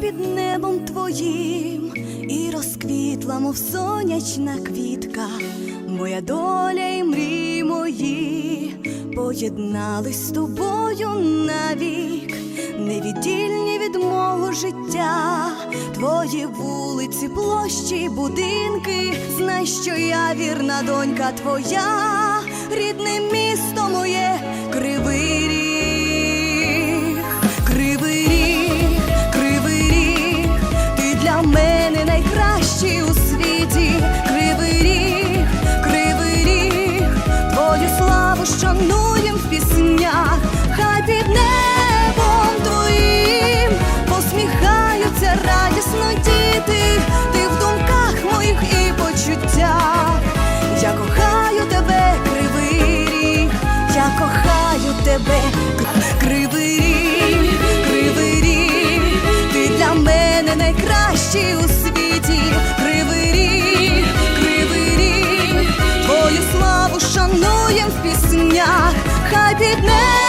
під небом твоїм і розквітла, мов сонячна квітка, моя доля і мрії мої поєднались з тобою навік, невіддільні від мого життя, твої вулиці, площі, будинки, знай, що я вірна донька твоя, рідне місто моє, крила під небом твоїм. Посміхаються радісно діти, ти в думках моїх і почуттях. Я кохаю тебе, кривий ріг, я кохаю тебе, кривий ріг, кривий ріг, ти для мене найкращий у світі, кривий ріг, кривий ріг, твою славу шануєм в піснях, хай під небом